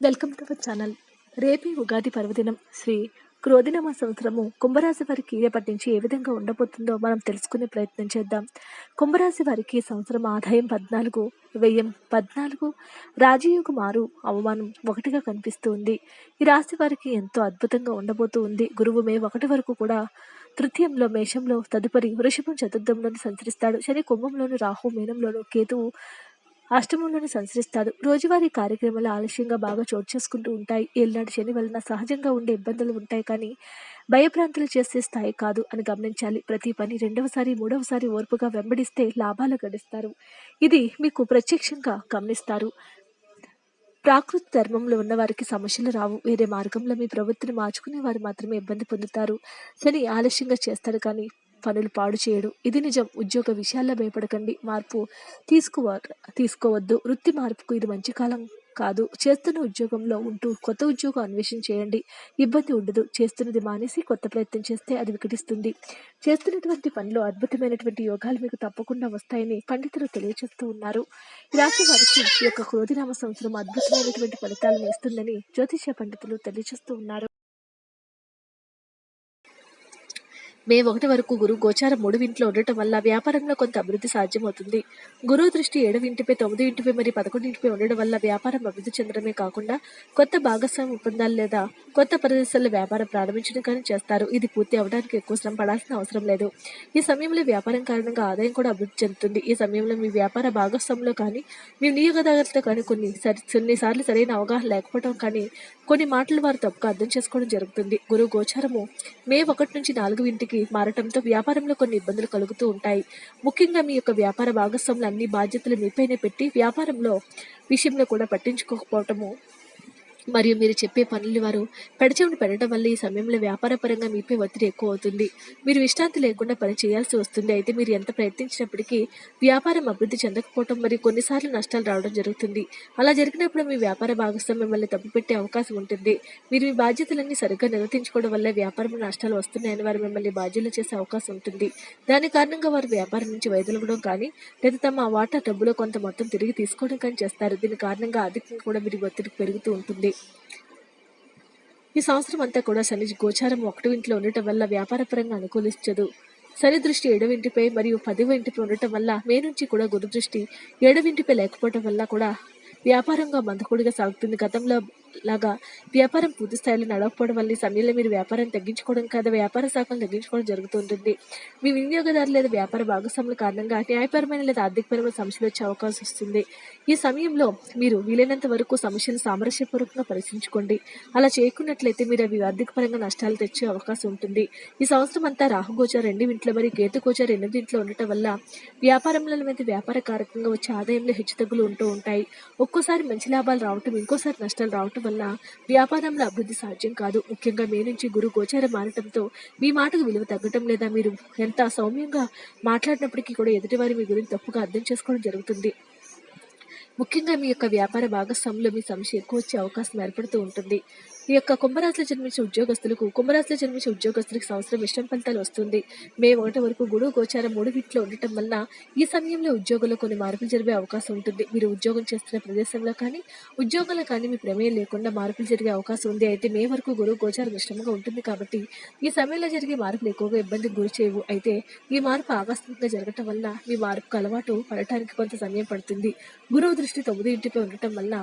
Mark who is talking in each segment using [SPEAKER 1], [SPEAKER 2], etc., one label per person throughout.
[SPEAKER 1] Welcome to our channel. రేపే ఉగాది పర్వదినం శ్రీ క్రోధినమ సంవత్సరము కుంభరాశి వారికి రేపటి నుంచి ఏ విధంగా ఉండబోతుందో మనం తెలుసుకునే ప్రయత్నం చేద్దాం. కుంభరాశి వారికి సంవత్సరం ఆదాయం పద్నాలుగు వ్యయం పద్నాలుగు రాజయోగం ఆరు అవమానం ఒకటిగా కనిపిస్తూ ఉంది. ఈ రాశి వారికి ఎంతో అద్భుతంగా ఉండబోతూ ఉంది. గురువు మే ఒకటి వరకు కూడా తృతీయంలో మేషంలో తదుపరి వృషభం చతుర్థంలోను సంచరిస్తాడు. శని కుంభంలోను రాహు మీనంలోను కేతువు అష్టమంలోని సంచరిస్తాడు. రోజువారీ కార్యక్రమాలు ఆలస్యంగా బాగా చోటు చేసుకుంటూ ఉంటాయి. ఏళ్ళనాటి శని వలన సహజంగా ఉండే ఇబ్బందులు ఉంటాయి కానీ భయభ్రాంతులు చేసే స్థాయి కాదు అని గమనించాలి. ప్రతి పని రెండవసారి మూడవసారి ఓర్పుగా వెంబడిస్తే లాభాలు గడిస్తారు. ఇది మీకు ప్రత్యక్షంగా గమనిస్తారు. ప్రాకృతి ధర్మంలో ఉన్న వారికి సమస్యలు రావు. వేరే మార్గంలో మీ ప్రవృత్తిని మార్చుకునే వారు మాత్రమే ఇబ్బంది పొందుతారు. శని ఆలస్యంగా చేస్తారు కానీ పనులు పాడు చేయడు. ఇది నిజం. ఉద్యోగ విషయాల్లో భయపడకండి. మార్పు తీసుకోవ తీసుకోవద్దు. వృత్తి మార్పుకు ఇది మంచి కాలం కాదు. చేస్తున్న ఉద్యోగంలో ఉంటూ కొత్త ఉద్యోగం అన్వేషణ చేయండి. ఇబ్బంది ఉండదు. చేస్తున్నది మానేసి కొత్త ప్రయత్నం చేస్తే అది వికటిస్తుంది. చేస్తున్నటువంటి పనిలో అద్భుతమైనటువంటి యోగాలు మీకు తప్పకుండా వస్తాయని పండితులు తెలియజేస్తూ ఉన్నారు. రాశి వారికి ఈ యొక్క క్రోధినామ సంవత్సరం అద్భుతమైనటువంటి ఫలితాలను ఇస్తుందని జ్యోతిష పండితులు తెలియజేస్తూ ఉన్నారు. మే ఒకటి వరకు గురువు గోచారం మూడు ఇంట్లో ఉండటం వల్ల వ్యాపారంలో కొంత అభివృద్ధి సాధ్యమవుతుంది. గురువు దృష్టి ఏడవింటిపై తొమ్మిది ఇంటిపై మరియు పదకొండు ఇంటిపై ఉండడం వల్ల వ్యాపారం అభివృద్ధి చెందడమే కాకుండా కొత్త భాగస్వామి ఒప్పందాలు లేదా కొత్త ప్రదేశాల్లో వ్యాపారం ప్రారంభించడం కానీ చేస్తారు. ఇది పూర్తి అవడానికి ఎక్కువ శ్రమ పడాల్సిన అవసరం లేదు. ఈ సమయంలో వ్యాపారం కారణంగా ఆదాయం కూడా అభివృద్ధి చెందుతుంది. ఈ సమయంలో మీ వ్యాపార భాగస్వామిలో కానీ మీ వినియోగదారులతో కానీ కొన్ని సరి కొన్నిసార్లు సరైన అవగాహన లేకపోవడం కానీ కొన్ని మాటలు వారు తప్పుగా అర్థం చేసుకోవడం జరుగుతుంది. గురువు గోచారము మే ఒకటి నుంచి నాలుగు ఇంటికి మారటంతో వ్యాపారంలో కొన్ని ఇబ్బందులు కలుగుతూ ఉంటాయి. ముఖ్యంగా మీ యొక్క వ్యాపార భాగస్వాములు అన్ని బాధ్యతలు మీపైనే పెట్టి వ్యాపారంలో విషయంలో కూడా పట్టించుకోకపోవటము మరియు మీరు చెప్పే పనులు వారు పెడచెవిని పెట్టడం వల్ల ఈ సమయంలో వ్యాపారపరంగా మీపై ఒత్తిడి ఎక్కువ అవుతుంది మీరు విశ్రాంతి లేకుండా పని చేయాల్సి వస్తుంది. అయితే మీరు ఎంత ప్రయత్నించినప్పటికీ వ్యాపారం అభివృద్ధి చెందకపోవడం మరియు కొన్నిసార్లు నష్టాలు రావడం జరుగుతుంది. అలా జరిగినప్పుడు మీ వ్యాపార భాగస్వామి మిమ్మల్ని తప్పుపెట్టే అవకాశం ఉంటుంది. మీరు మీ బాధ్యతలన్నీ సరిగ్గా నిర్వర్తించుకోవడం వల్ల వ్యాపారంలో నష్టాలు వస్తున్నాయని వారు మిమ్మల్ని బాధ్యులు చేసే అవకాశం ఉంటుంది. దాని కారణంగా వారు వ్యాపారం నుంచి వైదొలగడం కానీ లేదా తమ వాటా డబ్బులో కొంత మొత్తం తిరిగి తీసుకోవడం కానీ చేస్తారు. దీని కారణంగా ఆర్థికంగా కూడా మీరు ఒత్తిడి పెరుగుతూ ఉంటుంది. ఈ సంవత్సరం అంతా కూడా శని గోచారం ఒకటి ఇంట్లో ఉండటం వల్ల వ్యాపారపరంగా అనుకూలించదు. శని దృష్టి ఏడవింటిపై మరియు పదివ ఇంటిపై ఉండటం వల్ల మే నుంచి కూడా గురు దృష్టి ఏడవ లేకపోవడం వల్ల కూడా వ్యాపారంగా మందకుడిగా సాగుతుంది. గతంలో లాగా వ్యాపారం పూర్తి స్థాయిలో నడవకపోవడం వల్ల సమయంలో మీరు వ్యాపారం తగ్గించుకోవడం కాదు వ్యాపార శాఖను తగ్గించుకోవడం జరుగుతుంటుంది. మీ వినియోగదారు లేదా వ్యాపార భాగస్వాముల కారణంగా న్యాయపరమైన లేదా ఆర్థికపరమైన సమస్యలు వచ్చే అవకాశం వస్తుంది. ఈ సమయంలో మీరు వీలైనంత వరకు సమస్యను సామరస్యపూర్వకంగా పరిశీలించుకోండి. అలా చేయకున్నట్లయితే మీరు అవి ఆర్థికపరంగా నష్టాలు తెచ్చే అవకాశం ఉంటుంది. ఈ సంవత్సరం అంతా రాహుగోచార రెండు ఇంట్లో మరియు కేతుగోచారు ఎనిమిది ఇంట్లో ఉండటం వల్ల వ్యాపారంలో మీద వ్యాపార కారకంగా వచ్చే ఆదాయంలో హెచ్చుతగ్గులు ఉంటూ ఉంటాయి. ఒక్కోసారి మంచి లాభాలు రావటం ఇంకోసారి నష్టాలు రావటం వల్ల వ్యాపారంలో అభివృద్ధి సాధ్యం కాదు. ముఖ్యంగా మీ నుంచి గురు గోచారం మారటంతో మీ మాటకు విలువ తగ్గటం లేదా మీరు ఎంత సౌమ్యంగా మాట్లాడినప్పటికీ కూడా ఎదుటివారి మీ గురించి తప్పుగా అర్థం చేసుకోవడం జరుగుతుంది. ముఖ్యంగా మీ యొక్క వ్యాపార భాగస్వాములో మీ సమస్య ఎక్కువ వచ్చే అవకాశం ఏర్పడుతూ ఉంటుంది. ఈ యొక్క కుంభరాశిలో జన్మించే ఉద్యోగస్తులకు కుంభరాశిలో జన్మించే ఉద్యోగస్తులకు సంవత్సరం ఇష్టం ఫలితాలు వస్తుంది. మే ఒకటి వరకు గుడు గోచారం మూడు వీటిలో ఉండటం వల్ల ఈ సమయంలో ఉద్యోగంలో కొన్ని మార్పులు జరిగే అవకాశం ఉంటుంది. మీరు ఉద్యోగం చేస్తున్న ప్రదేశంలో కానీ ఉద్యోగంలో కానీ మీ ప్రమేయం లేకుండా మార్పులు జరిగే అవకాశం ఉంది. అయితే మే వరకు గురువు గోచారం ఇష్టంగా ఉంటుంది కాబట్టి ఈ సమయంలో జరిగే మార్పులు ఎక్కువగా ఇబ్బందికి గురి చేయవు. అయితే ఈ మార్పు ఆకస్మికంగా జరగటం వల్ల మీ మార్పుకు అలవాటు పడటానికి కొంత సమయం పడుతుంది. గురువు దృష్టి తొమ్మిది ఇంటిపై ఉండటం వల్ల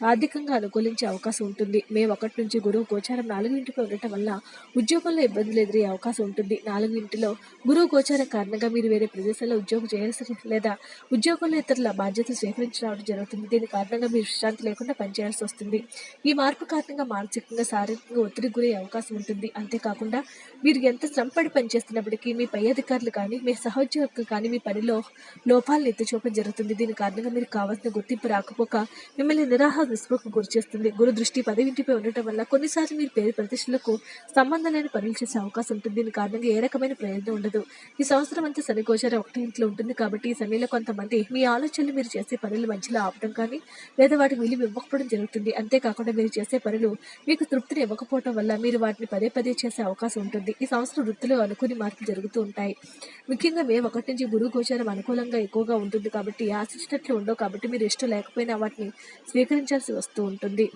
[SPEAKER 1] ఆర్థికంగా అనుకూలించే అవకాశం ఉంటుంది. మే ఒకటి నుంచి గురువు గోచారం నాలుగు ఇంటిపై ఉండటం వల్ల ఉద్యోగంలో ఇబ్బందులు ఎదురయ్యే అవకాశం ఉంటుంది. నాలుగు ఇంటిలో గురువు గోచారం కారణంగా మీరు వేరే ప్రదేశాల్లో ఉద్యోగం చేయాల్సి లేదా ఉద్యోగంలో ఇతరుల బాధ్యతలు స్వీకరించడం జరుగుతుంది. దీని కారణంగా మీరు విశ్రాంతి లేకుండా పనిచేయాల్సి వస్తుంది. ఈ మార్పు కారణంగా మానసికంగా శారీరకంగా ఒత్తిడి గురయ్యే అవకాశం ఉంటుంది. అంతేకాకుండా మీరు ఎంత శ్రమపడి పనిచేస్తున్నప్పటికీ మీ పై అధికారులు కానీ మీ సహోద్యోగులు కానీ మీ పనిలో లోపాలను ఎత్తి చూపడం జరుగుతుంది. దీని కారణంగా మీరు కావాల్సిన గుర్తింపు రాకపోక మిమ్మల్ని నిరాహ విస్మకు గురి చేస్తుంది. గురు దృష్టి పదవింటిపై ఉండటం వల్ల కొన్నిసార్లు మీరు పేరు ప్రతిష్టలకు సంబంధం లేని పనులు చేసే అవకాశం ఉంటుంది. దీని కారణంగా ఏ రకమైన ప్రయోజనం ఉండదు. ఈ సంవత్సరం అంతా శనిగోచారం ఒకటి ఇంట్లో ఉంటుంది కాబట్టి ఈ సమయంలో కొంతమంది మీ ఆలోచనలు మీరు చేసే పనులు మంచిలో ఆపడం కానీ లేదా వాటికి విలువ ఇవ్వకపోవడం జరుగుతుంది. అంతేకాకుండా మీరు చేసే పనులు మీకు తృప్తిని ఇవ్వకపోవడం వల్ల మీరు వాటిని పదే పదే చేసే అవకాశం ఉంటుంది. ఈ సంవత్సరం వృత్తిలో అనుకుని మార్పులు జరుగుతూ ఉంటాయి. ముఖ్యంగా మే ఒకటి నుంచి గురువు గోచారం అనుకూలంగా ఎక్కువగా ఉంటుంది కాబట్టి ఆశించినట్లు ఉండవు కాబట్టి మీరు ఇష్టం లేకపోయినా వాటిని స్వీకరించాల్సి వస్తూ ఉంటుంది.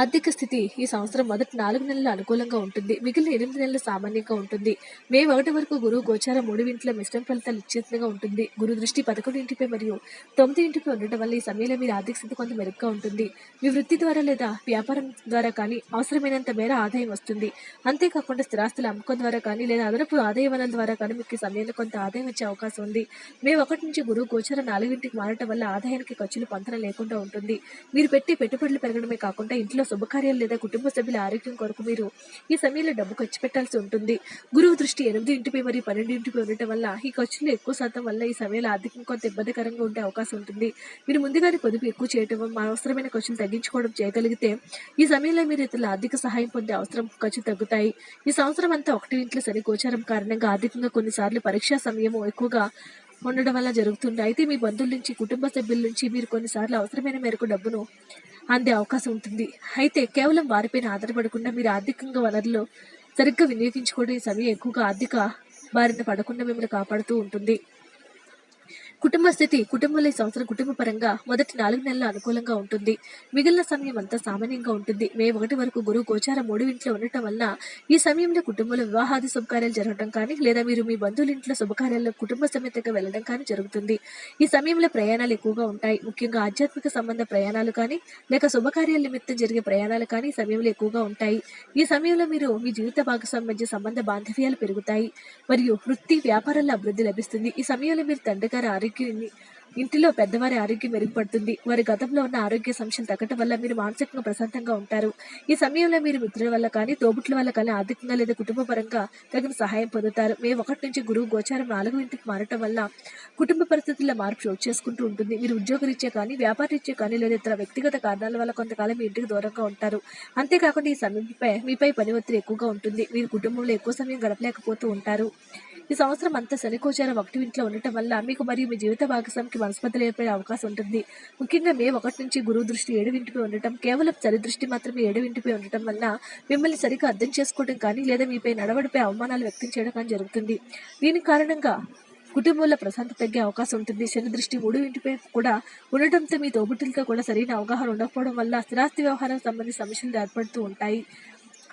[SPEAKER 1] ఆర్థిక స్థితి ఈ సంవత్సరం మొదటి నాలుగు నెలలు అనుకూలంగా ఉంటుంది. మిగిలిన ఎనిమిది నెలలు సామాన్యంగా ఉంటుంది. మే ఒకటి వరకు గురువు గోచారం మూడు ఇంట్లో మిశ్రమ ఫలితాలు ఇచ్చేట్టుగా ఉంటుంది. గురు దృష్టి పదకొండు ఇంటిపై మరియు తొమ్మిది ఇంటిపై ఉండటం వల్ల ఈ సమయంలో మీరు ఆర్థిక స్థితి కొంత మెరుగ్గా ఉంటుంది. మీ వృత్తి ద్వారా లేదా వ్యాపారం ద్వారా కానీ అవసరమైనంత మేర ఆదాయం వస్తుంది. అంతేకాకుండా స్థిరాస్తుల అమ్మకం ద్వారా కానీ లేదా అదనపు ఆదాయ వనరుల ద్వారా కానీ మీకు సమయంలో కొంత ఆదాయం వచ్చే అవకాశం ఉంది. మే ఒకటి నుంచి గురువు గోచారం నాలుగింటికి మారటం వల్ల ఆదాయానికి ఖర్చులు పొందడం లేకుండా ఉంటుంది. మీరు పెట్టే పెట్టుబడులు పెరగడమే కాకుండా ఇంట్లో శుభకార్యాలు లేదా కుటుంబ సభ్యుల ఆరోగ్యం కొరకు మీరు ఈ సమయంలో డబ్బు ఖర్చు పెట్టాల్సి ఉంటుంది. గురువు దృష్టి ఎనిమిది ఇంటిపై మరియు పన్నెండు ఇంటిపై ఉండటం వల్ల ఈ ఖర్చులు ఎక్కువ శాతం వల్ల ఈ సమయంలో ఆర్థికంగా కొంత ఇబ్బందికరంగా ఉండే అవకాశం ఉంటుంది. మీరు ముందుగానే పొదుపు ఎక్కువ చేయటం అవసరమైన ఖర్చులు తగ్గించుకోవడం చేయగలిగితే ఈ సమయంలో మీరు ఇతరుల ఆర్థిక సహాయం పొందే అవసరం ఖర్చు తగ్గుతాయి. ఈ సంవత్సరం అంతా ఒకటి ఇంట్లో సరి గోచారం కారణంగా ఆర్థికంగా కొన్నిసార్లు పరీక్షా సమయం ఎక్కువగా ఉండడం వల్ల జరుగుతుంది అయితే మీ బంధువుల నుంచి కుటుంబ సభ్యుల నుంచి మీరు కొన్నిసార్లు అవసరమైన మేరకు డబ్బును అందే అవకాశం ఉంటుంది. అయితే కేవలం వారిపైన ఆధారపడకుండా మీరు ఆర్థికంగా వనరులు సరిగ్గా వినియోగించుకోవడం ఈ సమయం ఎక్కువగా ఆర్థిక బారిన పడకుండా మిమ్మల్ని కాపాడుతూ ఉంటుంది. కుటుంబ స్థితి కుటుంబంలో ఈ సంవత్సరం కుటుంబ పరంగా మొదటి నాలుగు నెలలు అనుకూలంగా ఉంటుంది. మిగిలిన సమయం అంతా సామాన్యంగా ఉంటుంది. మే ఒకటి వరకు గురువు గోచారం మూడు ఇంట్లో ఉండటం వల్ల ఈ సమయంలో కుటుంబంలో వివాహాది శుభకార్యాలు జరగడం కానీ లేదా మీరు మీ బంధువుల ఇంట్లో శుభకార్యాల్లో కుటుంబ సమేతంగా వెళ్ళడం కానీ జరుగుతుంది. ఈ సమయంలో ప్రయాణాలు ఎక్కువగా ఉంటాయి. ముఖ్యంగా ఆధ్యాత్మిక సంబంధ ప్రయాణాలు కానీ లేక శుభకార్యాల నిమిత్తం జరిగే ప్రయాణాలు కానీ ఈ సమయంలో ఎక్కువగా ఉంటాయి. ఈ సమయంలో మీరు మీ జీవిత భాగస్వామి మధ్య సంబంధ బాంధవ్యాలు పెరుగుతాయి. మరియు వృత్తి వ్యాపారాల అభివృద్ధి లభిస్తుంది. ఈ సమయంలో మీరు తండ్రి గారి ఆరోగ్యాన్ని ఇంటిలో పెద్దవారి ఆరోగ్యం మెరుగుపడుతుంది. వారి గతంలో ఉన్న ఆరోగ్య సమస్యలు తగ్గటం వల్ల మీరు మానసికంగా ప్రశాంతంగా ఉంటారు. ఈ సమయంలో మీరు మిత్రుల వల్ల కానీ తోబుట్ల వల్ల కానీ ఆర్థికంగా లేదా కుటుంబ పరంగా తగిన సహాయం పొందుతారు. మే ఒకటి నుంచి గురువు గోచారం నాలుగు ఇంటికి మారటం వల్ల కుటుంబ పరిస్థితుల్లో మార్పు చోటు చేసుకుంటూ ఉంటుంది. మీరు ఉద్యోగరీత్యా కానీ వ్యాపారరీత్యా కానీ లేదా ఇతర వ్యక్తిగత కారణాల వల్ల కొంతకాలం మీ ఇంటికి దూరంగా ఉంటారు. అంతేకాకుండా ఈ సమయంపై మీపై పని ఒత్తిడి ఎక్కువగా ఉంటుంది. మీరు కుటుంబంలో ఎక్కువ సమయం గడపలేకపోతూ ఉంటారు. ఈ సంవత్సరం అంతా శనికోచారం ఒకటి ఇంట్లో ఉండటం వల్ల మీకు మరియు మీ జీవిత భాగస్వామికి మనస్పర్ధలు ఏర్పడే అవకాశం ఉంటుంది. ముఖ్యంగా మే ఒకటి నుంచి గురువు దృష్టి ఏడువింటిపై ఉండటం కేవలం చలి దృష్టి మాత్రమే ఏడువింటిపై ఉండటం వల్ల మిమ్మల్ని సరిగ్గా అర్థం చేసుకోవడం కానీ లేదా మీపై నడవడిపై అవమానాలు వ్యక్తం చేయడం కానీ జరుగుతుంది. దీని కారణంగా కుటుంబంలో ప్రశాంతత తగ్గే అవకాశం ఉంటుంది. శని దృష్టి మూడు ఇంటిపై కూడా ఉండటంతో మీ తోబుట్టులతో కూడా సరైన అవగాహన ఉండకపోవడం వల్ల స్థిరాస్తి వ్యవహారం సంబంధించిన సమస్యలు ఏర్పడుతూ ఉంటాయి.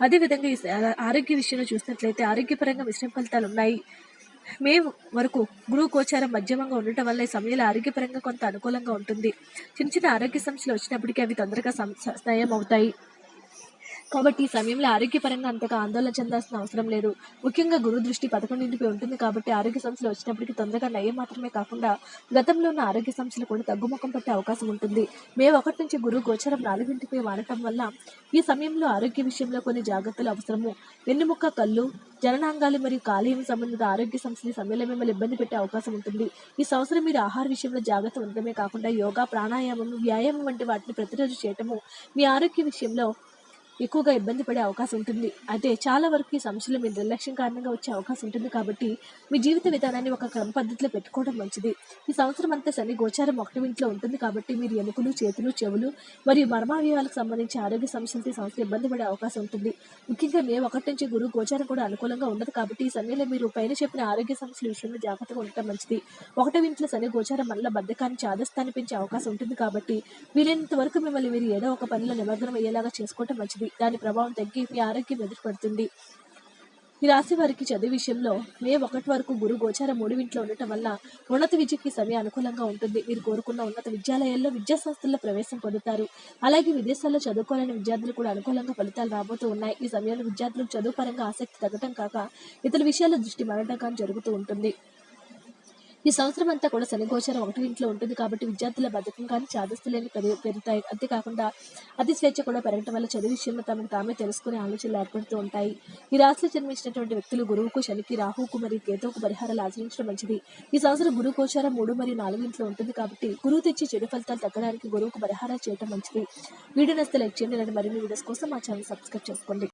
[SPEAKER 1] అదేవిధంగా ఈ ఆరోగ్య విషయంలో చూసినట్లయితే ఆరోగ్యపరంగా మిశ్రమ ఫలితాలు ఉన్నాయి. మే వరకు గురువు గోచారం మధ్యమంగా ఉండటం వల్ల ఈ సమయంలో ఆరోగ్యపరంగా కొంత అనుకూలంగా ఉంటుంది. చిన్న చిన్న ఆరోగ్య సమస్యలు వచ్చినప్పటికీ అవి తొందరగా సం- నయం అవుతాయి. కాబట్టి ఈ సమయంలో ఆరోగ్యపరంగా అంతగా ఆందోళన చెందాల్సిన అవసరం లేదు. ముఖ్యంగా గురు దృష్టి పదకొండింటిపై ఉంటుంది కాబట్టి ఆరోగ్య సమస్యలు వచ్చినప్పటికీ తొందరగా నయం మాత్రమే కాకుండా గతంలో ఉన్న ఆరోగ్య సమస్యలు కూడా తగ్గుముఖం పట్టే అవకాశం ఉంటుంది. మే ఒకటి నుంచి గురువు గోచరం నాలుగింటిపై మారటం వల్ల ఈ సమయంలో ఆరోగ్య విషయంలో కొన్ని జాగ్రత్తలు అవసరము. వెన్నుముక్క కళ్ళు జననాంగాలు మరియు కాలేయం సంబంధిత ఆరోగ్య సమస్యలు సమయంలో మిమ్మల్ని ఇబ్బంది పెట్టే అవకాశం ఉంటుంది. ఈ సంవత్సరం మీరు ఆహార విషయంలో జాగ్రత్త ఉండడమే కాకుండా యోగా ప్రాణాయామం వ్యాయామం వంటి వాటిని ప్రతిరోజు చేయటము మీ ఆరోగ్య విషయంలో ఎక్కువగా ఇబ్బంది పడే అవకాశం ఉంటుంది. అయితే చాలా వరకు ఈ సమస్యలు మీ నిర్లక్ష్యం కారణంగా వచ్చే అవకాశం ఉంటుంది కాబట్టి మీ జీవిత విధానాన్ని ఒక క్రమ పద్ధతిలో పెట్టుకోవడం మంచిది. ఈ సంవత్సరం అంతా శని గోచారం ఒకటి ఇంట్లో ఉంటుంది కాబట్టి మీరు ఎముకలు చేతులు చెవులు మరియు మర్మావయవాలకు సంబంధించి ఆరోగ్య సమస్యలతో ఈ ఇబ్బంది పడే అవకాశం ఉంటుంది. ముఖ్యంగా మే ఒకటి నుంచి గురువు గోచారం కూడా అనుకూలంగా ఉండదు కాబట్టి ఈ సమయంలో మీరు పైన చెప్పిన ఆరోగ్య సమస్యల విషయంలో జాగ్రత్తగా ఉండటం మంచిది. ఒకటి ఇంట్లో శని గోచారం వల్ల బద్ధకాన్ని చాదస్తాన్ని పెంచే అవకాశం ఉంటుంది కాబట్టి వీలైనంత వరకు మిమ్మల్ని మీరు ఏదో ఒక పనిలో నిమగ్నం అయ్యేలాగా చేసుకోవటం మంచిది. దాని ప్రభావం తగ్గి మీ ఆరోగ్యం ఎదురుపడుతుంది ఈ రాశి వారికి చదువు విషయంలో మే ఒకటి వరకు గురు గోచారం మూడింట్లో ఉండటం వల్ల ఉన్నత విద్యకి సమయం అనుకూలంగా ఉంటుంది. మీరు కోరుకున్న ఉన్నత విద్యాలయాల్లో విద్యా సంస్థల్లో ప్రవేశం పొందుతారు. అలాగే విదేశాల్లో చదువుకోవాలని విద్యార్థులు కూడా అనుకూలంగా ఫలితాలు రాబోతూ ఉన్నాయి. ఈ సమయంలో విద్యార్థులకు చదువు పరంగా ఆసక్తి తగ్గటం కాక ఇతర విషయాల్లో దృష్టి మారడం కానీ జరుగుతూ ఉంటుంది. ఈ సంవత్సరం అంతా కూడా శని గోచరం ఒకటి ఇంట్లో ఉంటుంది కాబట్టి విద్యార్థుల బద్ధకం కానీ చాదస్తులేని పెరుగు పెరుగుతాయి. అంతేకాకుండా అతి స్వేచ్ఛ కూడా పెరగడం వల్ల చదువు విషయంలో తమను తామే తెలుసుకునే ఆలోచనలు ఏర్పడుతూ ఉంటాయి. ఈ రాశిలో జన్మించినటువంటి వ్యక్తులు గురువుకు శనికి రాహుకు మరియు కేతువుకు పరిహారాలు ఆచరించడం మంచిది. ఈ సంవత్సరం గురువు గోచారం మూడు మరియు నాలుగు ఇంట్లో ఉంటుంది కాబట్టి గురువు తెచ్చి చెడు ఫలితాలు తగ్గడానికి గురువుకు పరిహారాలు చేయడం మంచిది. వీడియో నస్తే లైక్ చేయండి ఇలాంటి మరిన్ని వీడియోస్ కోసం మా ఛానల్ సబ్స్క్రైబ్ చేసుకోండి.